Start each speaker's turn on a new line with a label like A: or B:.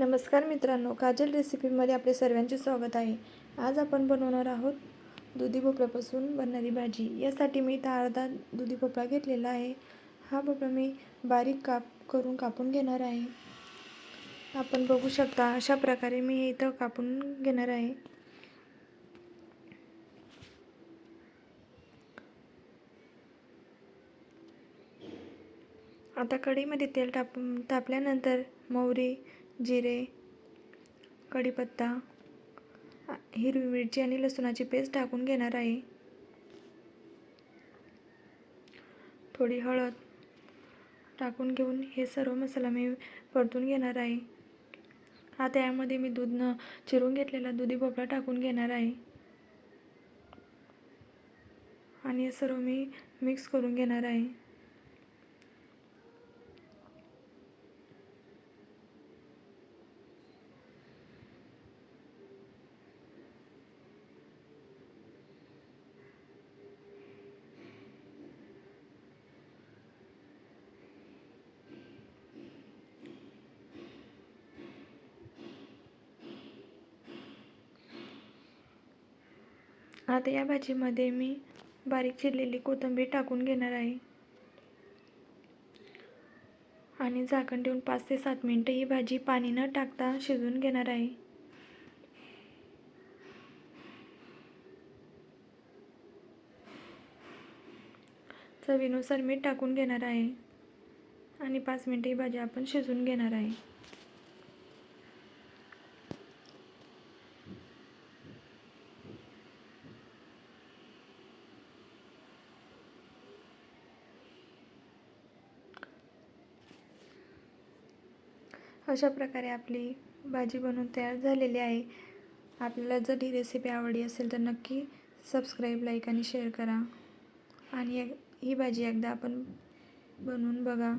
A: नमस्कार मित्रांनो काजल रेसिपीमध्ये आपले सर्वांचे स्वागत आहे. आज आपण बनवणार आहोत दुधी भोपळ्यापासून बनणारी भाजी. यासाठी मी इथं अर्धा दुधी भोपळा घेतलेला आहे. हा भोपळा मी बारीक काप करून कापून घेणार आहे. आपण बघू शकता अशा प्रकारे मी इथं कापून घेणार आहे. आता कढईमध्ये तेल टाप तापल्यानंतर मोहरी जिरे कढीपत्ता हिरवी मिरची आणि लसूणाची पेस्ट टाकून घेणार आहे. थोडी हळद टाकून घेऊन हे सर्व मसाला मी परतून घेणार आहे. आता यामध्ये मी दूध न चिरून घेतलेला दुधी भोपळा टाकून घेणार आहे. आणि हे सर्व मी मिक्स करून घेणार आहे. आता या भाजीमध्ये मी बारीक चिरलेली कोथिंबीर टाकून घेणार आहे. आणि झाकण ठेवून पाच ते सात मिनटं ही भाजी पाणी न टाकता शिजून घेणार आहे. चवीनुसार मीठ टाकून घेणार आहे. आणि पाच मिनटं ही भाजी आपण शिजून घेणार आहे. अशा प्रकारे आपली भाजी बनवून तयार झालेली आहे. आपल्याला जर ही रेसिपी आवडली असेल तर नक्की सबस्क्राईब लाईक आणि शेअर करा. आणि एक- ही भाजी एकदा आपण बनवून बघा.